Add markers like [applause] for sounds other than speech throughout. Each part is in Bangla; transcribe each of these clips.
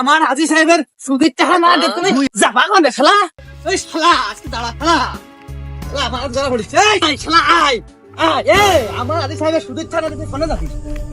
আমার হাজি সাহেবের সুদির টাকা না দে তুমি যাবা কোনে শালা? ওই শালা আজকে দাঁড়া শালা। আমার পড়িস এই শালা আয় আয় এ আমার হাজি সাহেবের সুদির টাকা দিতে কোনে যাবি?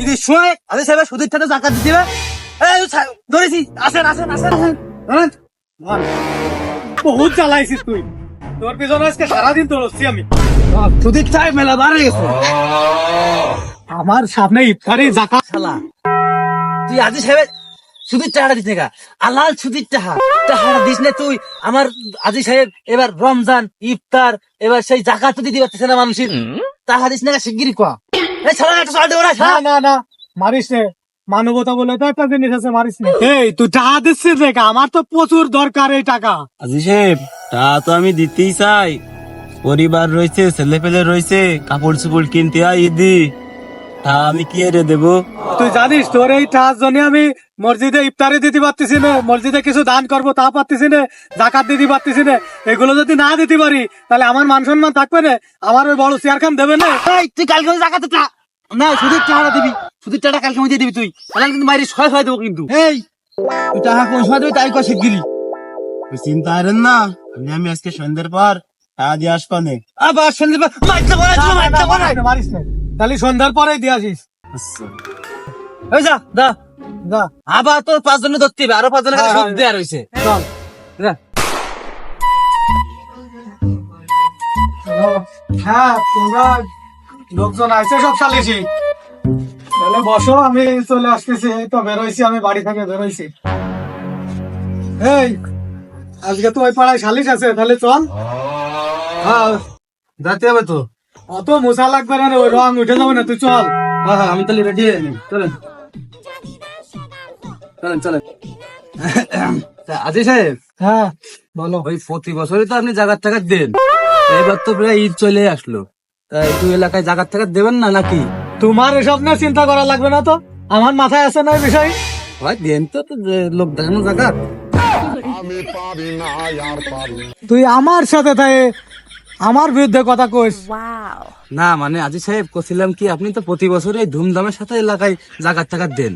ঈদের সময় হাজি সাহেবের সুদির টাকা জাকাত দিতে হবে এই ধরেছি। আসেন আসেন আসেন আসেন। ধরেন। বহুত জ্বালাইছিস তুই। তোর পিছনে আজকে সারাদিন দৌড়চ্ছি আমি। সুদির টাকা মেলা বাড়ে গেছে। আমার সামনে ইফতারি জাকাত। শালা। তুই আজি সাহেব সুদির টাকাটা দিস না আলাল সুদির টাকা টাকাটা দিস না তুই। আমার আজি সাহেব এবার রমজান ইফতার এবার সেই জাকাত তো দিতে পারতেছে না মানুষের। টাকা দিস না শিগগিরি কয়া এই শালা একটা সাল দেবো না না না মারিস নে। মানবতা বলে তো একটা জিনিস আছে মারিস নে। এই তুই টাকা দিচ্ছিস দেখা আমার তো প্রচুর দরকার এই টাকা। আজি সাহেব তা তো আমি দিতেই চাই। পরিবার রয়েছে ছেলে পেলে রয়েছে কাপড় চোপড় কিনতে হয় ঈদি তা আমি কি এরে দেব? তুই জানিস তোর এই টাকার জন্য আমি মসজিদে ইফতারি দিতে পারতেছি না। মসজিদে কিছু দান করব তা পারতেছি না জাকাত দিতে পারতেছি না। এগুলো যদি না দিতে পারি তাহলে আমার মান সম্মান থাকবে না। আমার ওই বড় চেয়ার খান দেবে না। তুই কালকে জাকাতে না সুদির টাকাটা দিবি। সুদির টাকাটা কালকে আমি দিয়ে দিবি তুই। তাহলে কিন্তু মারি ছয় ছয় দেবো কিন্তু। এই তুই টাকা কোন সময় দিবি তাই শিগগিরি ওই চিন্তা করেন না আমি আমি আজকে সন্ধ্যের পর টাকা দিয়ে আসব নে। আবার সন্ধ্যে মারতে বলে না, না, মারতে না, বলে মারিস না, মারিস না। তাহলে সন্ধ্যার পরেই দিয়ে আসিস। যা দা যা আবার তোর পাঁচ জনে ধরতে হবে আরও পাঁচ জনের কাছে হ্যাঁ, সুদ দেওয়া রয়েছে। চল। যা। হ্যাঁ তোমরা লোকজন আছে সব সালিসি তাহলে বসো আমি চলে আসতেছি। এই তো বেরোইছি আমি বাড়ি থেকে বেরোইছি। এই আজকে তো ওই পাড়ায় সালিশ আছে তাহলে চল। হ্যাঁ যাতে হবে তো। অত মশা লাগবে না ওই রং উঠে যাবে না তুই চল। হ্যাঁ হ্যাঁ আমি তাহলে রেডি হয়ে নি চলেন। চলেন চলেন। [coughs] আজি সাহেব হ্যাঁ। বলো ওই প্রতি বছরই তো আপনি জাগার টাকা দেন। এবার তো প্রায় ঈদ চলে আসলো। তা একটু এলাকায় জাগার টাকা দেবেন না নাকি? তোমার এসব নিয়ে চিন্তা করা লাগবে না তো? আমার মাথায় আছে না বিষয়? ভাই দেন তো লোক দেখানো জাগাত। তুই আমার সাথে থাকে। আমার বিরুদ্ধে কথা কইস। না মানে আজি সাহেব কছিলাম কি আপনি তো প্রতি বছর এই ধুমধামের সাথে এলাকায় জাগার টাকা দেন।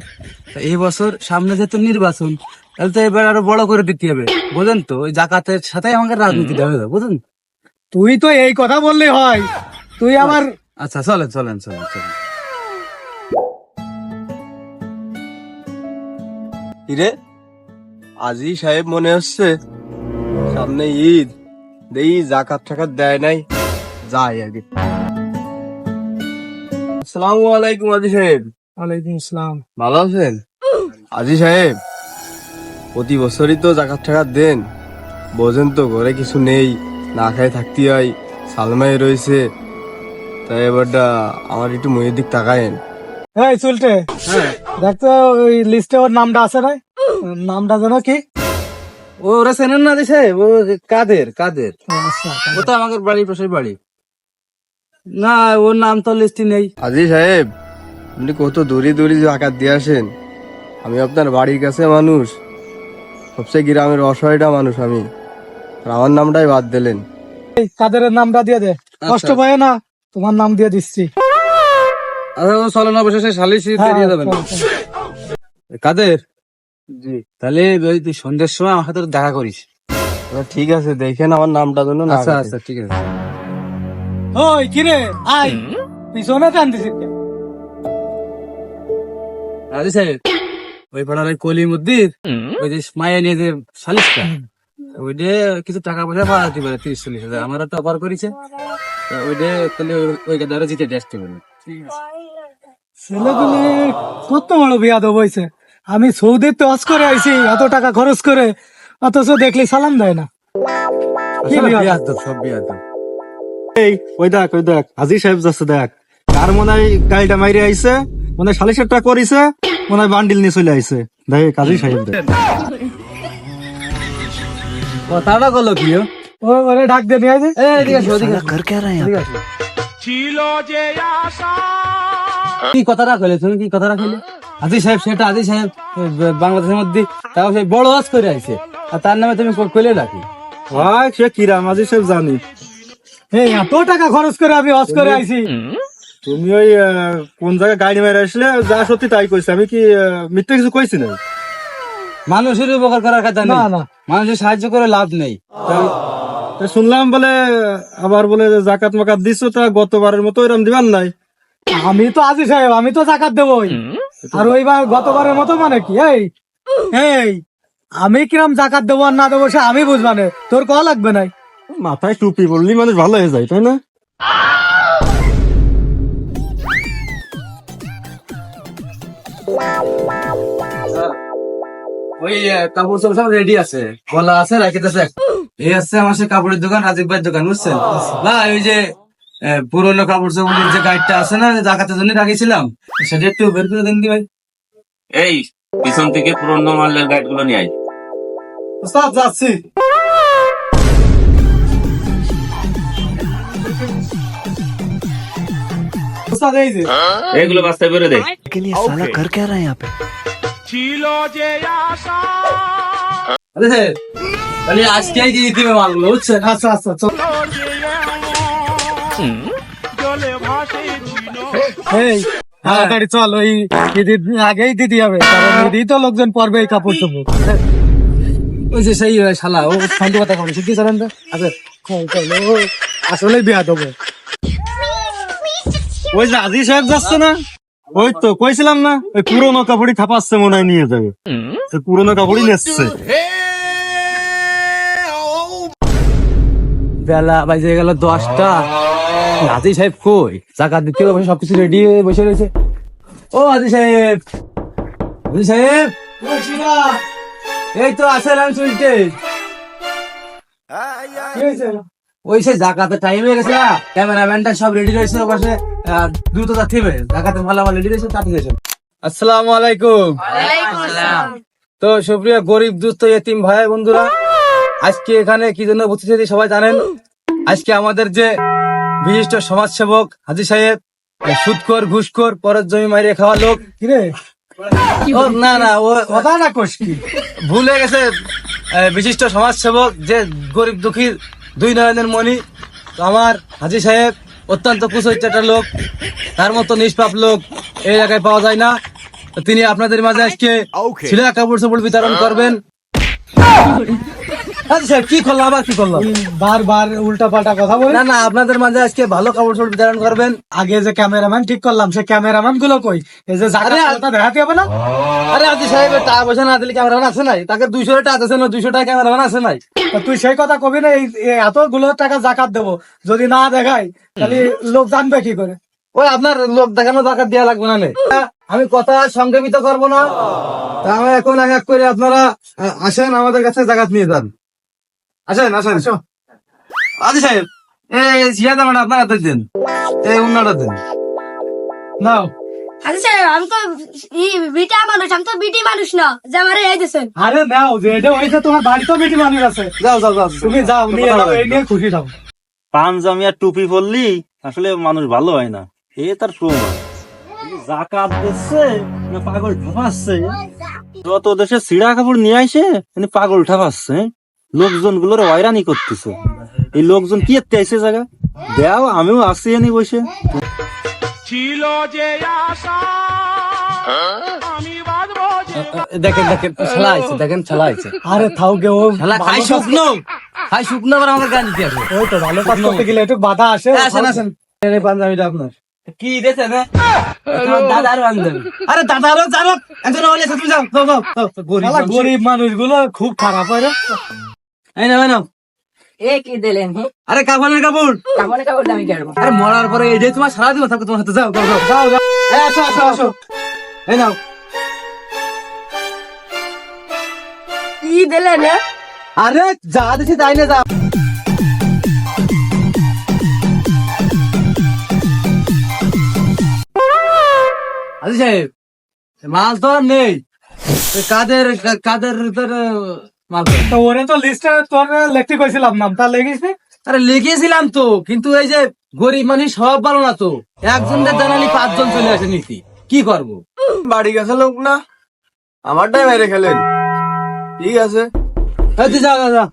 তা এই বছর সামনে যেহেতু নির্বাচন তাহলে তো এবার আরও বড় করে দিতে হবে। বুঝেন তো ওই জাকাতের সাথে আমাকে রাজনীতি হয়ে যাবে বুঝেন? তুই তো এই কথা বললেই হয়। তুই আমার আচ্ছা চলেন চলেন চলেন চলেন। কিরে? আজি সাহেব মনে হচ্ছে সামনে ঈদ। দেই জাকাত টাকাত দেয় নাই যাই আগে। আসসালামু আলাইকুম আজি সাহেব। ওয়ালাইকুম আসসালাম। ভালো আছেন? আজি সাহেব প্রতি বছরই তো জাকাত টাকা দেন। বোঝেন তো ঘরে কিছু নেই না খাই থাকতে হয় সালমাই রয়েছে। তাই এবারটা আমার একটু ময়ের দিক তাকায়েন। এই চুলটে দেখ তো ওই লিস্টে ওর নামটা আছে না? নামটা যেন কি? ও ওরা চেনেন না সাহেব ও কাদের কাদের? আচ্ছা ও তো আমাদের বাড়ির পাশের বাড়ি। না ওর নাম তো লিস্টে নেই। আজি সাহেব আপনি কত দূরে দূরে জাকাত দিয়ে আসেন। আমি আপনার বাড়ির কাছে মানুষ। সবচেয়ে গ্রামের অসহায়টা মানুষ আমি। আর আমার নামটাই বাদ দিলেন। এই কাদের নামটা দিয়ে দে। কষ্ট পায় না তোমার নাম দিয়ে দিচ্ছি। আচ্ছা ও চলেন অবশেষে সালিশি হ্যাঁ, দিয়ে যাবেন। চল, চল। কাদের? জি। তাহলে ওই তুই সন্ধ্যের সময় আমার সাথে দেখা করিস। ঠিক আছে দেখেন আমার নামটা না আচ্ছা আচ্ছা ঠিক আছে। ওই কিরে আয়। পিছনে টান দিছিস সাহেব ওই পাড়ার ওই কলি মদ্দির ওই যে মায়া নিয়ে যে সালিশটা কিছু টাকা পয়সা পাওয়া পারে তিরিশ চল্লিশ হাজার। আমারও তো অফার করেছে। তা ওইটা তাহলে ওই- গাদারে জিতে দেখতে পারবে ছেলেগুলি কত বড় বিয়া দেবো হয়েছে। আমি সৌদিতে অস করে আইছি এত টাকা খরচ করে অথচ দেখলি সালাম দেয় না দাম। এই ওই দেখ ওই দেখ হাজি সাহেব যাচ্ছে দেখ কার মনে হয় গাড়িটা মাইরে আইছে মানে সালিশের টাকা করিছে মনে হয় বান্ডিল নিয়ে চলে আইছে দেখ কাজী সাহেব কথাটা করল কি ও? ও মানে ডাক দিয়ে নিয়ে আইছে এদিকে আসো, আসো। এদিকে আসো। কি কথাটা কইলে তুমি কি কথাটা কইলে আজি সাহেব সেটা আজি সাহেব বাংলাদেশের মধ্যে তাও সেই বড় ওয়াজ করে আইছে। আর তার নামে তুমি কইলে নাকি? ভাই সে কিরাম আজি সাহেব জানি। এই এত টাকা খরচ করে আমি অস করে আইছি। তুমি ওই কোন জায়গায় গাড়ি মেরে আসলে যা সত্যি তাই কইছে। আমি কি মিথ্যে কিছু কইছি না মানুষের উপকার করার কথা না, না। মানুষের সাহায্য করে লাভ নেই। শুনলাম বলে আবার বলে যে জাকাত মাকাত দিছো তা গতবারের মতো এরম দিবার নাই। আমি তো আজি সাহেব আমি তো জাকাত দেবই। আর ওইবার গতবারের মতো মানে কি? এই এই আমি কিরম জাকাত দেবো আর না দেবো সে আমি বুঝবানে তোর কয়া লাগবে নাই? মাথায় টুপি পড়লি মানুষ ভালো হয়ে যায় তাই না? ওই এ, কাপড় চোপড় সব রেডি আছে। বলা আছে রাখিতেছে। এই আছে আমার সে কাপড়ের দোকান রাজিক ভাইয়ের দোকান বুঝছেন? ভাই ওই যে পুরোনো কাপড় চোপড়ের যে গাইডটা আছে না জাকাতের জন্য রাখিছিলাম। সেটা একটু বের করে দেন দি ভাই? এই পিছন থেকে পুরনো মালের গাইডগুলো নিয়ে আয়। ওস্তাদ যাচ্ছি। ওস্তাদ এই যে। এগুলো বাস্তায় করে দে। আরে স্যার তাহলে আজকেই দিয়ে দিবে মালগুলো বুঝছেন? আচ্ছা আচ্ছা চল। এই তাড়াতাড়ি চল ওই দিদি আগেই দিদি হবে। কারণ দিদি তো লোকজন পরবে এই কাপড় চোপড়। ওই যে সেই শালা ও ফালতু কথা বলে শিখতে চালেন তো। আচ্ছা আসলে বিয়া দেবো ওই যে আজি সাহেব যাচ্ছে না? ওই তো কইছিলাম না ওই পুরোনো কাপড়ই থাপাচ্ছে মনে হয় নিয়ে যাবে। পুরোনো কাপড়ই নেচ্ছে বেলা বাজে গেল দশটা। আজি সাহেব কই? দিতে সবকিছু রেডি হয়ে বসে রয়েছে। ও আজি সাহেব! আজি সাহেব! এই তো আসেন আমি চলতে ওই সে জাকাতে টাইম হয়ে গেছে ক্যামেরাম্যানটা সব রেডি রয়েছে পাশে। দ্রুত যাচ্ছিবে জাকাতে ভালো ভালো রেডি রয়েছে তাড়াতাড়ি গেছে আসসালামু আলাইকুম। তো সুপ্রিয় গরিব দুস্থ এতিম ভাই বন্ধুরা আজকে এখানে কি জন্য উপস্থিত হয়েছি সবাই জানেন? আজকে আমাদের যে বিশিষ্ট সমাজসেবক হাজি সাহেব সুদখোর ঘুষখোর পরের জমি মারিয়ে খাওয়া লোক। কিরে ও না না ও কথা না কোষ কি? ভুল গেছে বিশিষ্ট সমাজসেবক যে গরিব দুঃখীর দুই নয়নের মণি। তো আমার হাজি সাহেব অত্যন্ত কুচরিত একটা লোক তার মতো নিষ্পাপ লোক এই এলাকায় পাওয়া যায় না। তো তিনি আপনাদের মাঝে আজকে ছিলা কাপড় চোপড় বিতরণ করবেন। [laughs] [laughs] হাজি সাহেব কি করল আবার কি করল বারবার উল্টা পাল্টা কথা বলে না না আপনাদের মাঝে আজকে ভালো কাপড় চোপড় বিতরণ করবেন। আগে যে ক্যামেরাম্যান ঠিক করলাম সে ক্যামেরাম্যানগুলো কই? এই যে আরে, জায়গা দেখাতে হবে না? আরে হাজি সাহেব টাকা পয়সা না দিলে ক্যামেরাম্যান আছে নাই? তাকে দুইশো টাকা আছে না দুইশো টাকা ক্যামেরাম্যান আছে নাই? তুই সেই কথা কবি না এই এতগুলো টাকা জাকাত দেবো। যদি না দেখাই তাহলে লোক জানবে কি করে? ওই আপনার লোক দেখানো জাকাত দেওয়া লাগবে না আমি কথা সংক্ষেপিত করব না। তা এখন এক এক করে আপনারা আসেন আমাদের কাছে জায়গা নিয়ে যান। আসেন আসেন। আদি সাহেব এই জিয়া দামাটা আপনার হাতে দিন। এই উন্নাটা দিন। নাও। আমি তো ই বিটা মানুষ আমি তো বিটি মানুষ না যে আমার এই দিছেন। আরে নাও যে এটা তোমার বাড়িতেও বেটি মানুষ আছে। যাও যাও যাও। তুমি যাও নিয়ে যাও এই নিয়ে খুশি থাও। পাঞ্জামি আর টুপি পরলি আসলে মানুষ ভালো হয় না। এ তার প্রমাণ। জাকাত দিচ্ছে না পাগল ঠাপাচ্ছে যত দেশে সিড়া কাপড় নিয়ে আসে পাগল ঠাপাচ্ছে লোকজনগুলোর হয়রানি করতেছে। এই লোকজন কি এতে আইসে জায়গা? দেও আমিও আসি এনে বসে। দেখেন দেখেন ছালা আছে দেখেন ছালা আছে আরে থাও গে ও ছালা খাই শুকনো। খাই শুকনো আবার আমাদের গান দিতে আসবে ওই তো ভালো কাজ করতে গেলে একটু বাধা আসে। এই আসেন আসেন। এই পাঞ্জাবিটা আপনার। কি দিয়েছে না দাদার বান্ধবী। আরে দাদারও জানো একজন বলে তুমি যাও। গরিব মানুষগুলো খুব খারাপ হয় রে। এই নাও নাও। এ কি দিলেন আরে কাপড়। কাপড় কেন আরে মরার পরে এই যে তোমার সারা দিন থাকবে তোমার হাতে যাও যাও যাও আসো আসো আসো। এই নাও। কি দিলেন আরে যা দিছি তাই না যাও আজি সাহেব মাল তো আর নেই। কাদের কাদের? তো ওরে তো লিস্টে তোর লিখতে কইছিলাম নাম তা লেগিস আরে লিখেছিলাম তো কিন্তু এই যে গরিব মানুষ সব ভালো না তো। একজনের জানালি পাঁচজন চলে আসে নীতি কি করব? বাড়ি গেছে লোক না। আমারটাই মেরে খেলেন। ঠিক আছে। তুই যা যা, যা।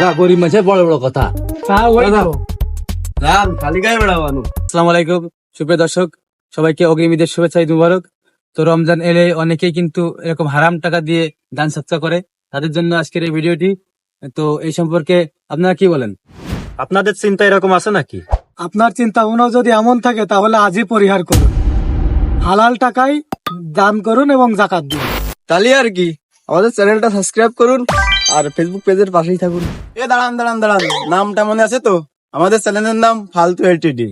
যা গরিব মানুষের বড় বড় কথা। তা ওই দাদা। তো। রাম খালি গায়ে বেড়াবানো আসসালামু আলাইকুম সুপ্রিয় দর্শক। সবাইকে অগ্রিমীদের শুভেচ্ছা ঈদ মুবারক। তো রমজান এলে অনেকেই কিন্তু এরকম হারাম টাকা দিয়ে দান সৎকা করে। তাদের জন্য আজকের এই ভিডিওটি। তো এই সম্পর্কে আপনারা কি বলেন? আপনাদের চিন্তা এরকম আছে নাকি? আপনার চিন্তা ভাবনা যদি এমন থাকে তাহলে আজই পরিহার করুন। হালাল টাকায় দান করুন এবং জাকাত দিন। তাহলে আর কি আমাদের চ্যানেলটা সাবস্ক্রাইব করুন আর ফেসবুক পেজের পাশেই থাকুন। এ দাঁড়ান দাঁড়ান দাঁড়ান নামটা মনে আছে তো? আমাদের চ্যানেলের নাম ফালতু এলটিডি